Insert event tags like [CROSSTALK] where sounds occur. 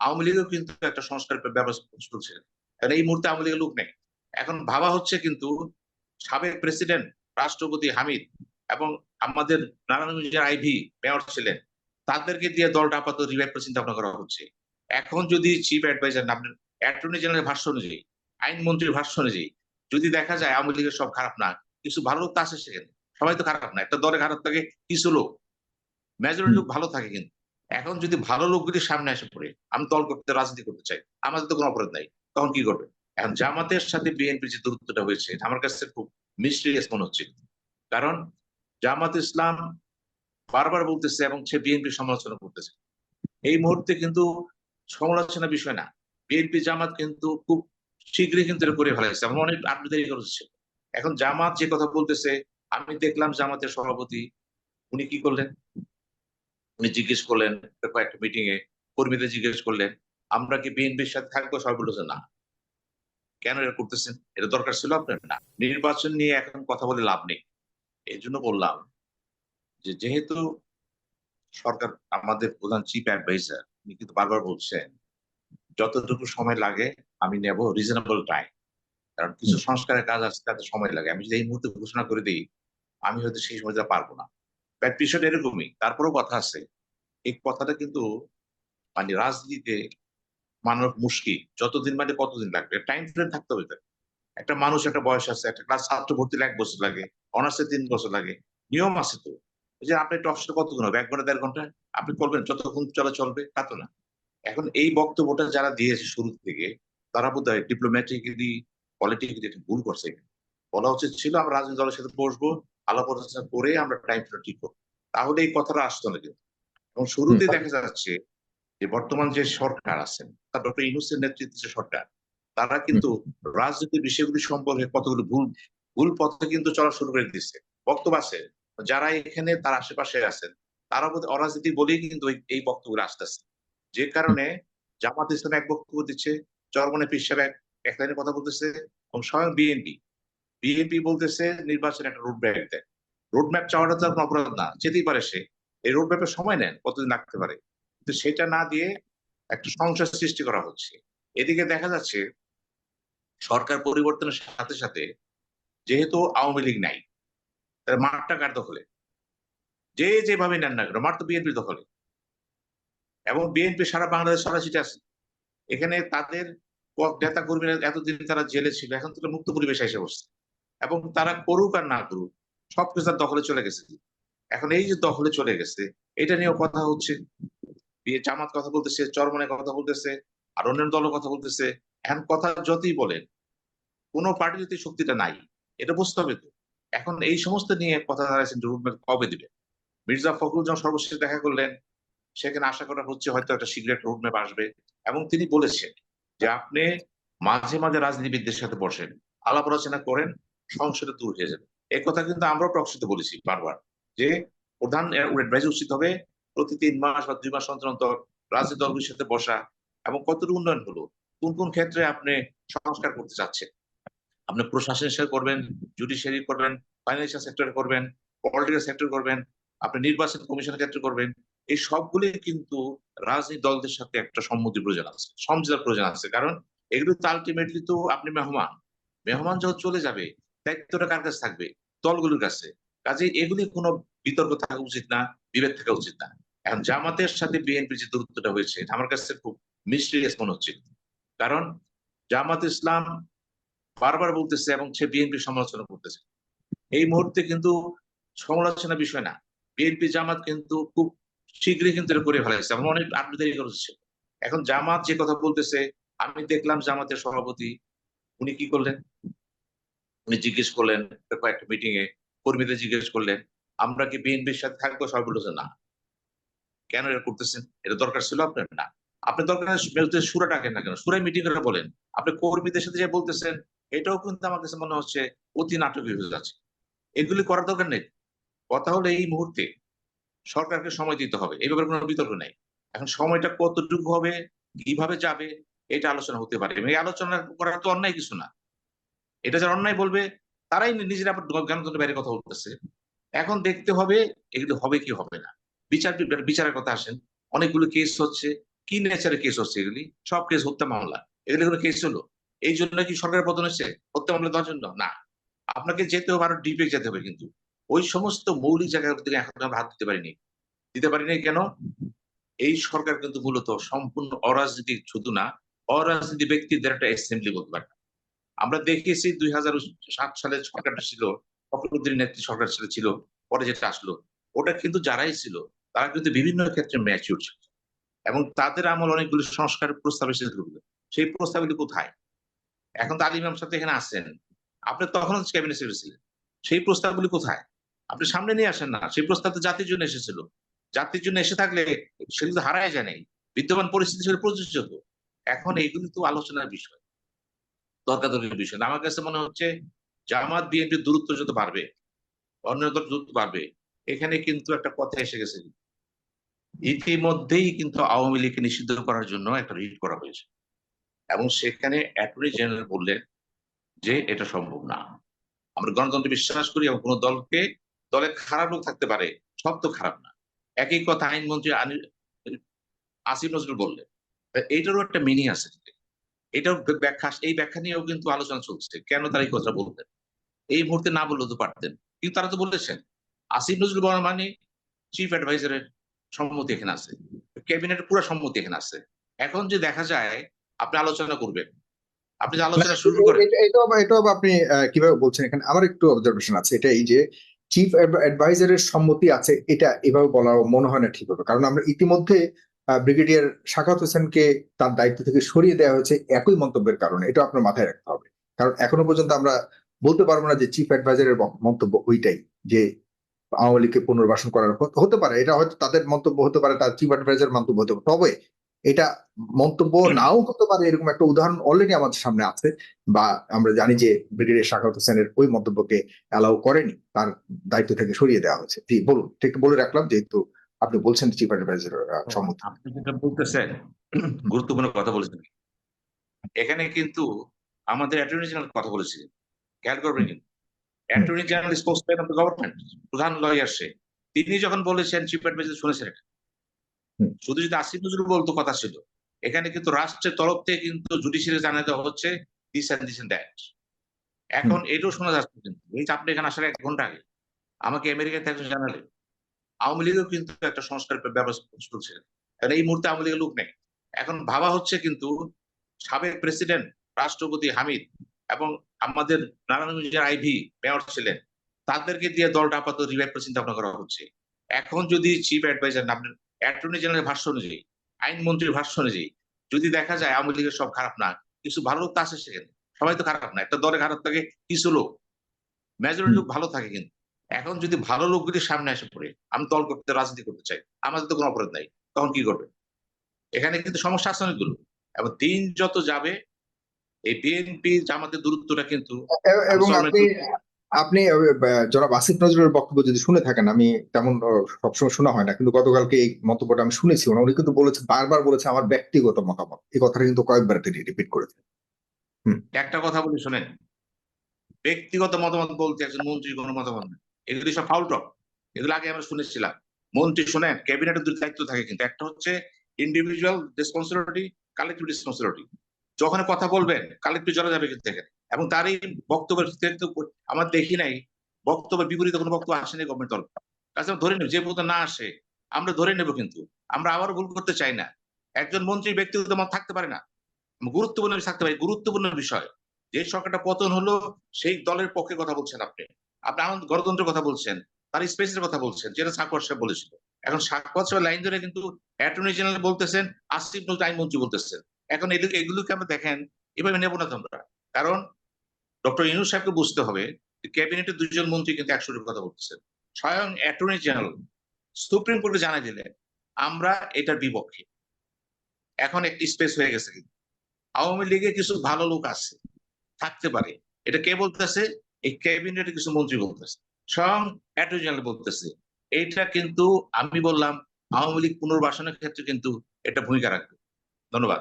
আওয়ামী লীগও কিন্তু একটা সংস্কার ব্যবস্থা চলছে কারণ এই মুহূর্তে আওয়ামী লীগের লোক নেই। এখন ভাবা হচ্ছে কিন্তু সাবেক প্রেসিডেন্ট রাষ্ট্রপতি হামিদ এবং আমাদের নারায়ণগঞ্জের আইভি মেয়র ছিলেন তাদেরকে দিয়ে দলটা আপাতত রিভাইভ করে চিন্তা ভাবনা করা হচ্ছে। এখন যদি চিফ অ্যাডভাইজার আপনার অ্যাটর্নি জেনারেল ভাষ্য অনুযায়ী আইনমন্ত্রীর ভাষ্য অনুযায়ী যদি দেখা যায় আওয়ামী লীগের সব খারাপ না কিছু ভালো লোক তো আছে সেখানে। সবাই তো খারাপ না একটা দলে খারাপ থাকে কিছু লোক। মেজরিটি লোক ভালো থাকে কিন্তু। এখন যদি ভালো লোকগুলি সামনে এসে পড়ে, আমি দল করতে, রাজনীতি করতে চাই আমাদের তো কোনো অপরাধ নাই, তখন কি করবে? এখন জামাতের সাথে বিএনপির যে দূরত্বটা হয়েছে আমার কাছে খুব মিস্টেরিয়াস মনে হচ্ছে। কারণ জামাত ইসলাম বারবার বলতেছে এবং সে বিএনপি সমালোচনা করতেছে। এই মুহূর্তে কিন্তু সমালোচনা বিষয় না। বিএনপি জামাত কিন্তু খুব শীঘ্রই কিন্তু এটা করে ফেলাইছে আমার অনেক আপনি দেরি করেছে। এখন জামাত যে কথা বলতেছে, আমি দেখলাম জামাতের সভাপতি, উনি কি করলেন? উনি জিজ্ঞেস করলেন কয়েকটা মিটিং এ কর্মীদের জিজ্ঞেস করলেন আমরা কি বিএনপির সাথে থাকব? সবাই বলেছে না। কেন এটা করতেছেন? এটা দরকার ছিল আপনার? না। নির্বাচন নিয়ে এখন কথা বলে লাভ নেই। এই জন্য বললাম যে যেহেতু সরকার আমাদের প্রধান চিফ অ্যাডভাইজার উনি কিন্তু বারবার বলছেন যতটুকু সময় লাগে আমি নেব রিজনেবল টাইম কারণ কিছু সংস্কারের কাজ আছে তাতে সময় লাগে। আমি যদি এই মুহূর্তে ঘোষণা করে দিই আমি হয়তো সেই সময়টা পারব না। বিষয়টা এরকমই, তারপরেও কথা আছে। এই কথাটা কিন্তু মানে রাজনীতিতে মানব মুশকিল। যতদিন মানে কতদিন লাগবে? টাইম ফ্রেম থাকতে হবে। একটা মানুষ, একটা বয়স আছে, একটা ক্লাস ছাত্র ভর্তি এক বছর লাগে অনার্সে তিন বছর লাগে, নিয়ম আছে তো। যে আপনি একটা কতক্ষণ হবে? এক ঘণ্টা, দেড় ঘণ্টা? আপনি করবেন, যতক্ষণ চলে চলবে, তা তো না। এখন এই বক্তব্যটা যারা দিয়েছে শুরু থেকে, তারা বোধ হয় ডিপ্লোম্যাটিক্যালি পলিটিক্যালি ভুল করছে। বলা উচিত ছিল, আমরা রাজনৈতিক দলের সাথে বসবো আলাপ আলোচনা করে আমরা টাইম ঠিক করব। তাহলে এই কথাটা আসতো না কিন্তু। এবং শুরুতে দেখা যাচ্ছে যে বর্তমান যে সরকার আছেন তার ডক্টর ইউনুসের নেতৃত্বে যে সরকার তারা কিন্তু রাজনীতির বিষয়গুলি সম্পর্কে কতগুলো ভুল ভুল পথে কিন্তু চলা শুরু করে দিচ্ছে বক্তব্য আছে যারা এখানে তার আশেপাশে আছেন তারা বোধ অরাজনীতি বলেই কিন্তু এই- বক্তব্যগুলো আসতেছে। যে কারণে জামাত ইসলাম এক বক্তব্য দিচ্ছে চরমনে সাহেব এক- এক লাইনে কথা বলতেছে এবং স্বয়ং বিএনপি বিএনপি বলতেছে নির্বাচন একটা রোড ম্যাপ দেয়। রোড ম্যাপ চাওয়াটা তো কোনো অপরাধ না, যেতেই পারে সে। এই রোড ম্যাপের সময় নেন, কতদিন লাগতে পারে। কিন্তু সেটা না দিয়ে একটা সংশয় সৃষ্টি করা হচ্ছে। এদিকে দেখা যাচ্ছে, সরকার পরিবর্তনের সাথে সাথে যেহেতু আওয়ামী লীগ নাই, তার মাঠটা কার দখলে? যে যেভাবে নেন না কেন, মাঠ তো বিএনপি দখলে। এবং বিএনপি সারা বাংলাদেশ সারা সিটে আছে। এখানে তাদের নেতা কর্মীরা এতদিন তারা জেলে ছিল, এখন তো মুক্ত পরিবেশ এসে বসছে। এবং তারা করুক আর না করুক সবকিছু তার দখলে চলে গেছে। এখন এই যে দখলে চলে গেছে, এটা নিয়েও কথা হচ্ছে। বিয়ে জামাত কথা বলতেছে চরমনে কথা বলতেছে, আর অন্যান্য দলের কথা বলতেছে। এখন কথা যতই বলেন, কোনো পার্টিতে শক্তিটা নাই, এটা বুঝতে হবে তো। এখন এই সমস্ত নিয়ে কথা দাঁড়াইছেন রুটম্যাপ কবে দিবে? মির্জা ফখরুল যখন সর্বশেষ দেখা করলেন, সেখানে আশা করা হচ্ছে হয়তো একটা শীঘ্র একটা রুটম্যাপ আসবে। এবং তিনি বলেছেন যে আপনি মাঝে মাঝে রাজনীতিবিদদের সাথে বসেন, আলাপ আলোচনা করেন সংসদে দূর হয়ে যাবে। এই কথা কিন্তু আমরাও টকশিতে বলেছি বারবার যে প্রধান উচিত হবে প্রতি তিন মাস বা দুই মাস অন্তর অন্তর রাজনৈতিক দলগুলির সাথে বসা এবং কতটুকু উন্নয়ন হলো, কোন কোন ক্ষেত্রে আপনি সংস্কার করতে চাচ্ছেন? আপনি প্রশাসন করবেন জুডিশিয়ারি করবেন ফাইন্যান্সিয়াল সেক্টরে করবেন পলিটিক্যাল সেক্টর করবেন, আপনি নির্বাচন কমিশনের ক্ষেত্রে করবেন, এই সবগুলি কিন্তু রাজনীতি দলদের সাথে একটা সম্মতি প্রয়োজন আছে, সমঝোতার প্রয়োজন আছে। কারণ এগুলো তো আলটিমেটলি তো আপনি মেহমান। মেহমান যখন চলে যাবে দায়িত্বটা কার কাছে থাকবে? দলগুলোর কাছে। কাজে এগুলি কোনো বিতর্ক থাকা উচিত না, বিভেদ থাকা উচিত না। এখন জামাতের সাথে বিএনপির যে দূরত্বটা হয়েছে আমার কাছে খুব মিস্টেরিয়াস মনে হচ্ছে। কারণ জামাত ইসলাম বারবার বলতেছে এবং সে বিএনপি সমালোচনা করতেছে। এই মুহূর্তে কিন্তু সমালোচনা বিষয় না। বিএনপি জামাত কিন্তু খুব শীঘ্রই কিন্তু এটা করে ফেলাইছে আমার অনেক আপনি দেরি করেছে। এখন জামাত যে কথা বলতেছে, আমি দেখলাম জামাতের সভাপতি, উনি কি করলেন? উনি জিজ্ঞেস করলেন, কয়েকটা মিটিং এ, কর্মীদের জিজ্ঞেস করলেন, আমরা কি বিএনপির সাথে থাকব? সবাই বলেছে না। কেন এটা করতেছেন? এটা দরকার ছিল আপনার? না। আপনি দরকার সুরা ডাকেন না কেন? সুরাই মিটিং করে বলেন। আপনি কর্মীদের সাথে যে বলতেছেন, এটাও কিন্তু আমার কাছে মনে হচ্ছে অতি নাটকীয় হয়ে যাচ্ছে। এগুলি করার দরকার নেই। কথা হলো এই মুহূর্তে সরকারকে সময় দিতে হবে। এই ব্যাপারে কোনো বিতর্ক নেই। এখন সময়টা কতটুকু হবে, কীভাবে যাবে, এটা আলোচনা হতে পারে। এই আলোচনা করার তো অন্যায় কিছু না। এটা যারা অন্যায় বলবে, তারাই নিজেরা জ্ঞানতন্ত্রের বাইরে কথা বলতেছে। এখন দেখতে হবে এগুলো হবে কি হবে না। বিচার বিচারের কথা আসেন, অনেকগুলো কেস হচ্ছে, কি নেচারের কেস হচ্ছে এগুলি? সব কেস হত্যা মামলা। এগুলি কোনো কেস হলো? এই জন্য কি সরকারের পতন হচ্ছে হত্যা মামলা দেওয়ার জন্য? না। আপনাকে যেতে হবে, আরও ডিপে যেতে হবে কিন্তু। ওই সমস্ত মৌলিক জায়গাগুলো থেকে এখন আমরা হাত দিতে পারিনি। দিতে পারিনি কেন? এই সরকার কিন্তু মূলত সম্পূর্ণ অরাজনৈতিক শুধু না। অরাজনীতি ব্যক্তিদের একটা অ্যাসেম্বলি বলতে পারে আমরা দেখেছি দুই সাত সালে সরকারটা ছিল ফখরুদ্দিন নেত্রী সরকার ছিল ছিল, পরে যেটা আসলো, ওটা কিন্তু যারাই ছিল, তারা কিন্তু বিভিন্ন ক্ষেত্রে ম্যাচিউর ছিল। এবং তাদের আমল অনেকগুলো সংস্কারের প্রস্তাব এসেছিল সেই প্রস্তাবগুলি কোথায়? এখন তো আলী সাথে এখানে আসছেন আপনি তখন ক্যাবিনেট সেক্রেটারি সেই প্রস্তাবগুলি কোথায়? আপনি সামনে নিয়ে আসেন না। সেই প্রস্তাব তো জাতির জন্য এসেছিল। জাতির জন্য এসে থাকলে সেগুলো তো হারায় যায় নাই। বিদ্যমান পরিস্থিতি সেগুলো প্রযোজ্য এখন এইগুলি তো আলোচনার বিষয়। তর্কাতর্কির বিষয় আমার কাছে মনে হচ্ছে জামাত বিএনপির দূরত্ব যত বাড়বে অন্য দূরত্ব বাড়বে, এখানে কিন্তু একটা কথা এসে গেছে। ইতিমধ্যেই কিন্তু আওয়ামী লীগকে নিষিদ্ধ করার জন্য একটা রিট করা হয়েছে। এবং সেখানে অ্যাটর্নি জেনারেল বললেন যে এটা সম্ভব না। আমরা গণতন্ত্রে বিশ্বাস করি এবং কোন দলকে, দলে খারাপ লোক থাকতে পারে, সব তো খারাপ না। একই কথা আইনমন্ত্রী আসিফ নজরুল বললেন। এইটারও একটা মিনিং আছে। এটাও ব্যাখ্যা এই ব্যাখ্যা নিয়েও কিন্তু আলোচনা চলছে। কেন তারা এই কথা বলতেন এই মুহূর্তে না বললেও তো পারতেন। কিন্তু তারা তো বলেছেন আসিফ নজরুল বলার মানে চিফ অ্যাডভাইজারের সম্মতি এখানে আছে। ক্যাবিনেটের পুরো সম্মতি এখানে আছে। এখন যে দেখা যায় আপনি আলোচনা করবেন। আপনি যে আলোচনা শুরু করেন এটাও এটাও আপনি কীভাবে বলছেন এখানে? আমার একটু অবজারভেশন আছে। এটা এই যে চিফ অ্যাডভাইজারের সম্মতি আছে এটা এভাবে বলা মনে হয় না ঠিক হবে। কারণ আমরা ইতিমধ্যে ব্রিগেডিয়ার শাখাত হোসেনকে তার দায়িত্ব থেকে সরিয়ে দেওয়া হয়েছে একই মন্তব্যের কারণে। এটা আপনার মাথায় রাখতে হবে। কারণ এখনও পর্যন্ত আমরা বলতে পারব না যে চিফ অ্যাডভাইজারের মন্তব্য ওইটাই, যে আওয়ামী লীগকে পুনর্বাসন করার হতে পারে। এটা হয়তো তাদের মন্তব্য হতে পারে, তার চিফ অ্যাডভাইজার মন্তব্য হতে পারে। তবে এটা মন্তব্য নাও হতে পারে এরকম একটা উদাহরণ অলরেডি আমাদের সামনে আছে বা আমরা জানি যে ব্রিগেডিয়ার শাখাত হোসেনের ওই মন্তব্যকে অ্যালাউ করেনি। তার দায়িত্ব থেকে সরিয়ে দেওয়া হয়েছে। বলুন, ঠিক বলে রাখলাম যেহেতু আপনি বলছেন চিফ অ্যাডভাইজার সম্মতি। আপনি যেটা বলতেছেন [CLEARS THROAT] গুরুত্বপূর্ণ কথা বলেছেন। এখানে কিন্তু আমাদের অ্যাটর্নি জেনারেল কথা বলেছিলেন খেয়াল করবেন কিন্তু attorney general spokesman of the government প্রধান লয়ার সে। তিনি যখন বলেছেন চিফ অ্যাডভাইজার শুনেছেন এটা। শুধু যদি আসিফ নজরুল বলতো কথা ছিল এখানে কিন্তু রাষ্ট্রের তরফ থেকে কিন্তু জুডিশিয়ারি জানিয়ে দেওয়া হচ্ছে this and this and that এখন এটাও শোনা যাচ্ছে কিন্তু এই আপনি এখানে আসার এক ঘণ্টা আগে। আমাকে আমেরিকাতে একজন জানালেন আওয়ামী লীগও কিন্তু একটা সংস্কার ব্যবস্থা চলছে কারণ এই মুহূর্তে আওয়ামী লীগের লোক নেই। এখন ভাবা হচ্ছে কিন্তু সাবেক প্রেসিডেন্ট, রাষ্ট্রপতি হামিদ এবং আমাদের নারায়ণগঞ্জের আইভি মেয়র ছিলেন, তাদেরকে দিয়ে দলটা আপাতত রিভাইভ করে চিন্তা ভাবনা করা হচ্ছে। এখন যদি চিফ অ্যাডভাইজার আপনার অ্যাটর্নি জেনারেল ভাষ্য অনুযায়ী আইনমন্ত্রীর ভাষ্য অনুযায়ী যদি দেখা যায় আওয়ামী লীগের সব খারাপ না, কিছু ভালো লোক তো আসে সেখানে। সবাই তো খারাপ না, একটা দলে খারাপ থাকে কিছু লোক। মেজরিটি লোক ভালো থাকে কিন্তু। এখন যদি ভালো লোকগুলি সামনে এসে পড়ে আমি দল করতে রাজনীতি করতে চাই আমাদের তো কোনো অপরাধ নাই তখন কি করবে? এখানে কিন্তু সমস্যা আছে অনেকগুলো। এবং দিন যত যাবে এই বিএনপি জামাতের দূরত্বটা কিন্তু এবং আপনি আপনি জনাব আসিফ নজরুলের বক্তব্য যদি শুনে থাকেন আমি তেমন সবসময় শোনা হয় না কিন্তু গতকালকে এই মন্তব্যটা আমি শুনেছি উনি কিন্তু বলেছে বারবার বলেছে আমার ব্যক্তিগত মতামত। এই কথাটা কিন্তু কয়েকবার তিনি রিপিট করেছেন। একটা কথা বলি শোনেন। ব্যক্তিগত মতামত বলতে একজন মন্ত্রী কোনো মতামত নেই। এগুলি সব ফাউল টক এগুলো আগে আমরা শুনেছিলাম। মন্ত্রী শোনেন, ক্যাবিনেটের দুটি দায়িত্ব থাকে কিন্তু। একটা হচ্ছে ইন্ডিভিজুয়াল রেসপন্সিবিলিটি কালেক্টিভ রেসপন্সিবিলিটি যখন কথা বলবেন কালেক্টিভ জড়া যাবে কিন্তু এখানে। এবং তারই বক্তব্যের আমার দেখি নাই। বক্তব্যের বিপরীত কোনো বক্তব্য আসেনি গভর্নমেন্ট তরফ কাছে ধরে নেব, যে বক্তব্য না আসে, আমরা ধরে নেব কিন্তু। আমরা আবারও ভুল করতে চাই না। একজন মন্ত্রী ব্যক্তিগত মত থাকতে পারে না। গুরুত্বপূর্ণ থাকতে পারে। গুরুত্বপূর্ণ বিষয়। যে সরকারটা পতন হলো, সেই দলের পক্ষে কথা বলছেন আপনি। আপনি আনন্দ গণতন্ত্রের কথা বলছেন, তার স্পেসের কথা বলছেন, যেটা সাকর সাহেব বলেছিল। এখন সাকর সাহেব লাইন ধরে কিন্তু অ্যাটর্নি জেনারেল বলতেছেন, আসিফ নজরুল আইনমন্ত্রী বলতেছেন। এখন এগুলোকে আমরা দেখেন, এভাবে নেব না তোমরা কারণ ডক্টর ইনু সাহেবকে বুঝতে হবে ক্যাবিনেটের দুজন মন্ত্রী কিন্তু একশোটির কথা বলতেছেন। স্বয়ং অ্যাটর্নি জেনারেল সুপ্রিম কোর্টে জানাই দিলেন, আমরা এটার বিপক্ষে। এখন একটি স্পেস হয়ে গেছে কিন্তু। আওয়ামী লীগে কিছু ভালো লোক আছে, থাকতে পারে। এটা কে বলতেছে? এই ক্যাবিনেটে কিছু মন্ত্রী বলতেছে। স্বয়ং অ্যাটর্নি জেনারেল বলতেছে এটা কিন্তু আমি বললাম, আওয়ামী লীগ পুনর্বাসনের ক্ষেত্রে কিন্তু এটা ভূমিকা রাখবে। ধন্যবাদ।